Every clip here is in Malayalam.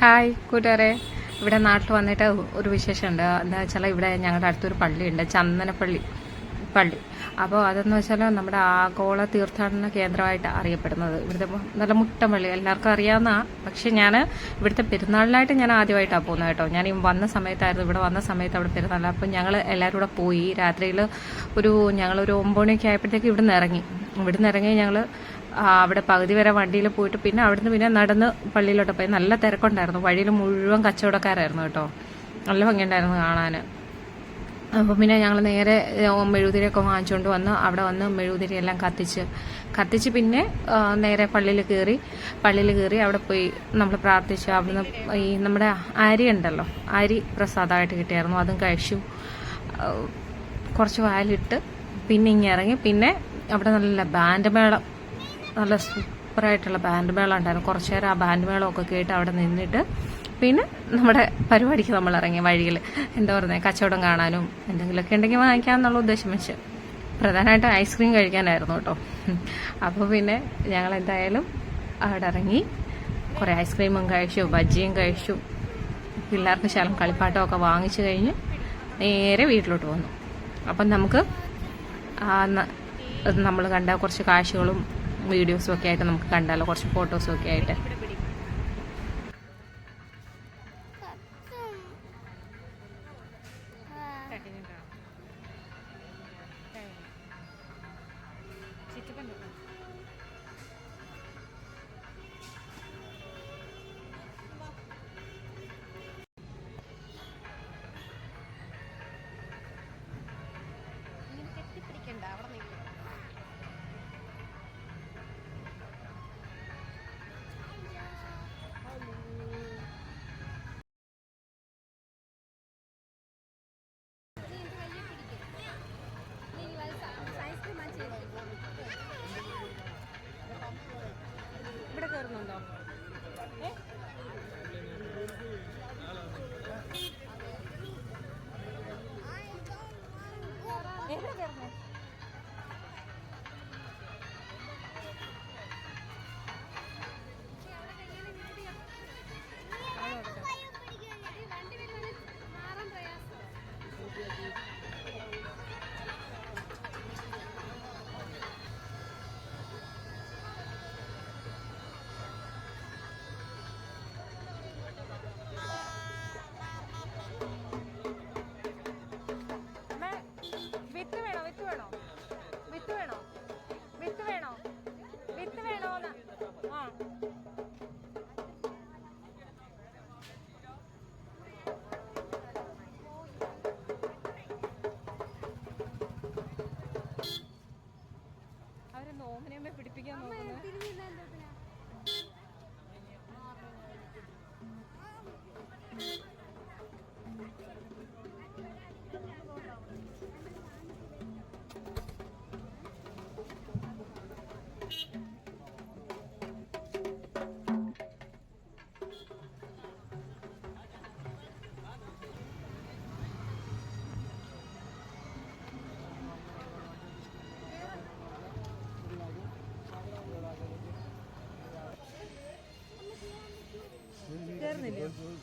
ഹായ് കൂട്ടുകാരെ. ഇവിടെ നാട്ടിൽ വന്നിട്ട് ഒരു വിശേഷമുണ്ട്. എന്താ വെച്ചാൽ ഇവിടെ ഞങ്ങളുടെ അടുത്തൊരു പള്ളിയുണ്ട്. ചന്ദനപ്പള്ളി പള്ളി. അപ്പോൾ അതെന്ന് വെച്ചാൽ നമ്മുടെ ആഗോള തീർത്ഥാടന കേന്ദ്രമായിട്ട് അറിയപ്പെടുന്നത്. ഇവിടുത്തെ നല്ല മുട്ടൻ പള്ളി. എല്ലാവർക്കും അറിയാവുന്ന പക്ഷെ ഞാൻ ഇവിടുത്തെ പെരുന്നാളിനായിട്ട് ഞാൻ ആദ്യമായിട്ടാണ് പോകുന്നത് കേട്ടോ. ഞാൻ വന്ന സമയത്തായിരുന്നു. ഇവിടെ വന്ന സമയത്ത് അവിടെ പെരുന്നാൾ അപ്പം ഞങ്ങൾ എല്ലാവരും കൂടെ പോയി. രാത്രിയിൽ ഒരു ഞങ്ങളൊരു ഒമ്പത് മണിയൊക്കെ ആയപ്പോഴത്തേക്ക് ഇവിടുന്ന് ഇറങ്ങി. ഇവിടുന്ന് ഇറങ്ങി ഞങ്ങൾ അവിടെ പകുതി വരെ വണ്ടിയിൽ പോയിട്ട് പിന്നെ അവിടുന്ന് പിന്നെ നടന്ന് പള്ളിയിലോട്ട് പോയി. നല്ല തിരക്കുണ്ടായിരുന്നു. വഴിയിൽ മുഴുവൻ കച്ചവടക്കാരായിരുന്നു കേട്ടോ. നല്ല ഭംഗിയുണ്ടായിരുന്നു കാണാൻ. അപ്പം പിന്നെ ഞങ്ങൾ നേരെ മെഴുകുതിരിയൊക്കെ വാങ്ങിച്ചുകൊണ്ട് വന്ന് അവിടെ വന്ന് മെഴുകുതിരി എല്ലാം കത്തിച്ച് കത്തിച്ച് പിന്നെ നേരെ പള്ളിയിൽ കയറി പള്ളിയിൽ കയറി അവിടെ പോയി നമ്മൾ പ്രാർത്ഥിച്ചു. അവിടുന്ന് ഈ നമ്മുടെ അരി ഉണ്ടല്ലോ അരി പ്രസാദമായിട്ട് കിട്ടിയായിരുന്നു. അതും കഴിച്ചു. കുറച്ച് വാലിട്ട് പിന്നെ ഇങ്ങനെ ഇറങ്ങി. പിന്നെ അവിടെ നല്ല ബാൻഡ് മേളം. നല്ല സൂപ്പറായിട്ടുള്ള ബാൻഡ് മേളം ഉണ്ടായിരുന്നു കുറച്ചു നേരം ആ ബാൻഡ് മേളമൊക്കെ കേട്ട് അവിടെ നിന്നിട്ട് പിന്നെ നമ്മുടെ പരിപാടിക്ക് നമ്മൾ ഇറങ്ങി വഴിയിൽ. എന്താ പറയുന്നത് കച്ചവടം കാണാനും എന്തെങ്കിലുമൊക്കെ ഉണ്ടെങ്കിൽ വാങ്ങിക്കാമെന്നുള്ള ഉദ്ദേശം വെച്ച്. പ്രധാനമായിട്ടും ഐസ്ക്രീം കഴിക്കാനായിരുന്നു കേട്ടോ. അപ്പോൾ പിന്നെ ഞങ്ങൾ എന്തായാലും അവിടെ ഇറങ്ങി. കുറേ ഐസ്ക്രീമും കഴിച്ചു ബജ്ജിയും കഴിച്ചു. പിള്ളേർക്ക് ശലം കളിപ്പാട്ടമൊക്കെ വാങ്ങിച്ചു കഴിഞ്ഞ് നേരെ വീട്ടിലോട്ട് വന്നു. അപ്പം നമുക്ക് നമ്മൾ കണ്ട കുറച്ച് കാഴ്ചകളും വീഡിയോസും ഒക്കെ ആയിട്ട് നമുക്ക് കണ്ടാലോ കുറച്ച് ഫോട്ടോസും ഒക്കെ ആയിട്ട്. ഇവിടെ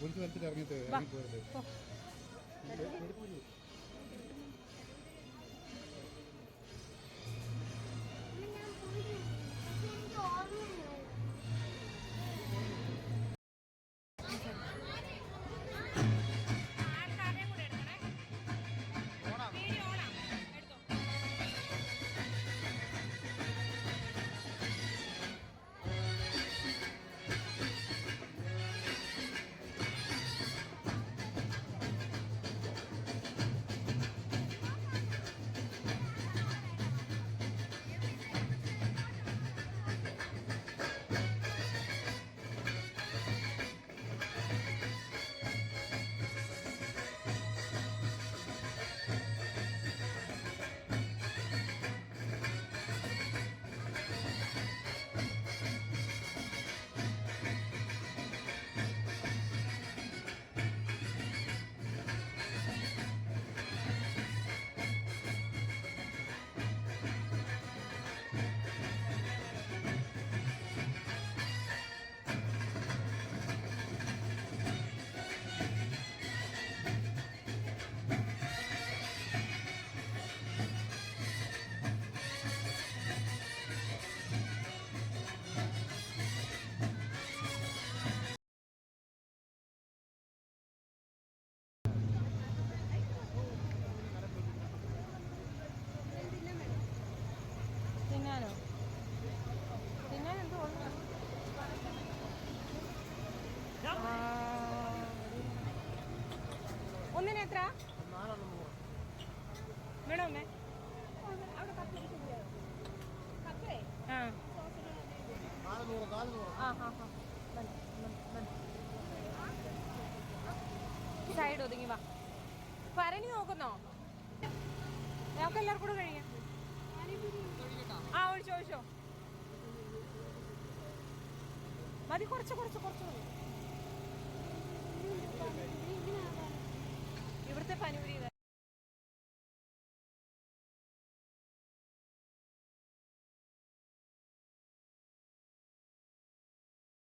ഒരു തരത്തിൽ ഇറങ്ങിയിട്ട് ഇറങ്ങിപ്പോയത് ആ എത്ര? വേണോ അമ്മേ? ആ. ആ ആ ആ. സൈഡ് ഒതുങ്ങി വാ. ഭരണി നോക്കുന്നോ? ഞങ്ങൾക്ക് എല്ലാവർക്കും കൂടെ കഴിയാം ആ ഒഴിച്ചോ ഒഴിച്ചോ. മതി കുറച്ച് കുറച്ച് കുറച്ച് മതി.